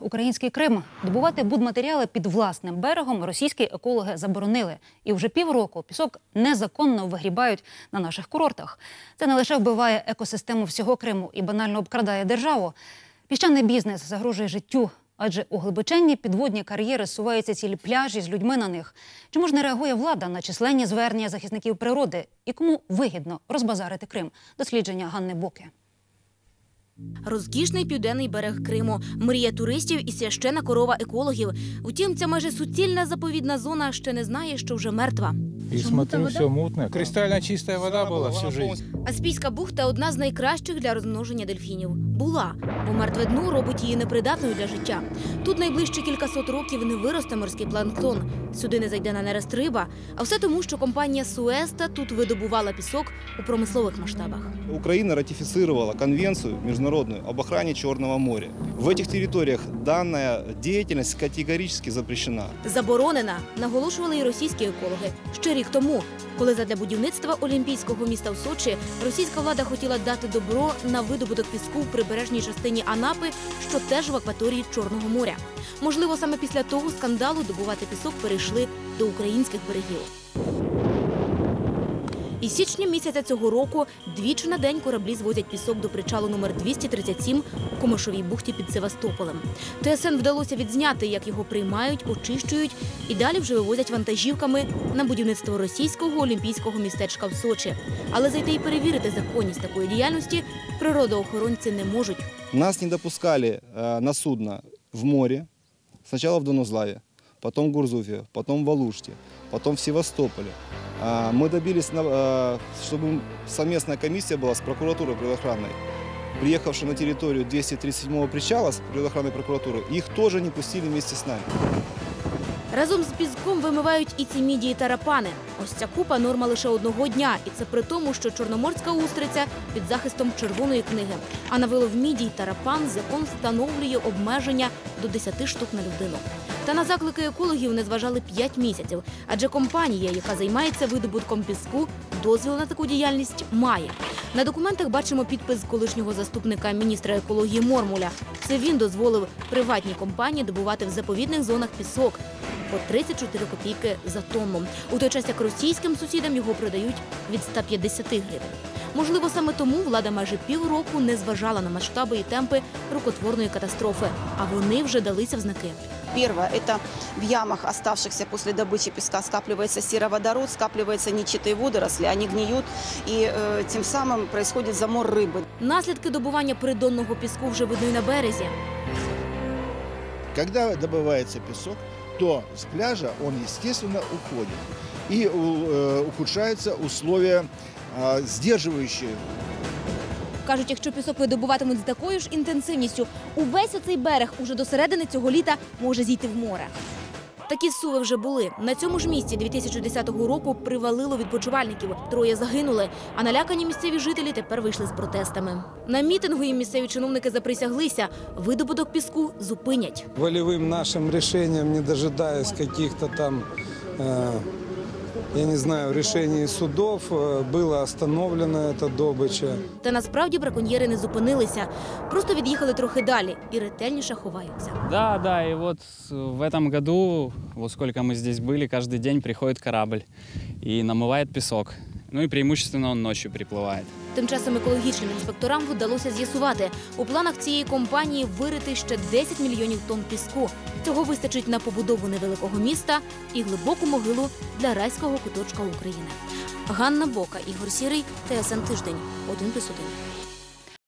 Український Крим добувати будматеріали під власним берегом російські екологи заборонили. І вже півроку пісок незаконно вигрібають на наших курортах. Це не лише вбиває екосистему всього Криму і банально обкрадає державу. Піщаний бізнес загрожує життю, адже у глибоченні підводні кар'єри суваються цілі пляжі з людьми на них. Чому ж не реагує влада на численні звернення захисників природи? І кому вигідно розбазарити Крим? Дослідження Ганни Боки. Розкішний південний берег Криму, мрія туристів і священа корова екологів. Утім, ця майже суцільна заповідна зона ще не знає, що вже мертва. І смотрю, все мутно. Кристально чиста вода була всю жизнь. Аспійська бухта одна з найкращих для розмноження дельфінів. Була, бо мертве дно робить її непридатною для життя. Тут найближчі кількасот років не виросте морський планктон. Сюди не зайде на нерест риба. А все тому, що компанія Суеста тут видобувала пісок у промислових масштабах. Украина ратифицировала конвенцию международную об охране Черного моря. В этих территориях данная деятельность категорически запрещена. Заборонена, наголошували і російські екологи. Ще рік тому, коли задля будівництва олімпійського міста в Сочі російська влада хотіла дати добро на видобуток піску в прибережній частині Анапи, що теж в акваторії Чорного моря. Можливо, саме після того скандалу добувати пісок перейшли до українських берегів. І січня місяця цього року двічі на день кораблі звозять пісок до причалу номер 237 у Комишовій бухті під Севастополем. ТСН вдалося відзняти, як його приймають, очищують і далі вже вивозять вантажівками на будівництво російського олімпійського містечка в Сочі. Але зайти і перевірити законність такої діяльності природоохоронці не можуть. Нас не допускали э, на судно в море. Сначала в Донузлаве, потом в Гурзуфе, потом в Алуште, потом в Севастополе. А, Мы добились, на- э, чтобы совместная комиссия была с прокуратурой предохранной. Приехавши на территорию 237-го причала с предохранной прокуратуры, их тоже не пустили вместе с нами. Разом з піском вимивають і ці мідії тарапани. Ось ця купа норма лише одного дня, і це при тому, що чорноморська устриця під захистом червоної книги. А на вилов мідій тарапан закон встановлює обмеження до 10 штук на людину. Та на заклики екологів не зважали 5 місяців, адже компанія, яка займається видобутком піску, дозвіл на таку діяльність має. На документах бачимо підпис колишнього заступника міністра екології Мормуля. Це він дозволив приватній компанії добувати в заповідних зонах пісок по 34 копійки за тонну. У той час як російським сусідам його продають від 150 гривень. Можливо, саме тому влада майже півроку не зважала на масштаби і темпи рукотворної катастрофи, а вони вже далися в знаки. Первое – это в ямах, оставшихся после добычи песка, скапливается сероводород, скапливаются нечатые водоросли, они гниют, и э, тем самым происходит замор рыбы. Наслідки добування придонного піску вже видно й на березі. Когда добывается песок, то с пляжа он, естественно, уходит. И э, ухудшаются условия э, сдерживающие Кажуть, якщо пісок видобуватимуть з такою ж інтенсивністю, увесь оцей берег уже до середини цього літа може зійти в море. Такі суви вже були. На цьому ж місці 2010 року привалило відпочивальників. Троє загинули, а налякані місцеві жителі тепер вийшли з протестами. На мітингу їм місцеві чиновники заприсяглися. Видобуток піску зупинять. волевым нашим решением, не дожидаясь каких-то там, э, я не знаю, решений судов, э, было остановлено эта добыча. Та насправді браконьєри не зупинилися, просто від'їхали трохи далі і ретельніше ховаються. Да, да, и вот в этом году, вот сколько мы здесь были, каждый день приходит корабль и намывает песок. Ну і преимущественно он ночью приплывает. Тим часом екологічним інспекторам вдалося з'ясувати, у планах цієї компанії вирити ще 10 мільйонів тонн піску. Цього вистачить на побудову невеликого міста і глибоку могилу для райського куточка України. Ганна Бока, Ігор Сірий, ТСН Тиждень, 1+,1.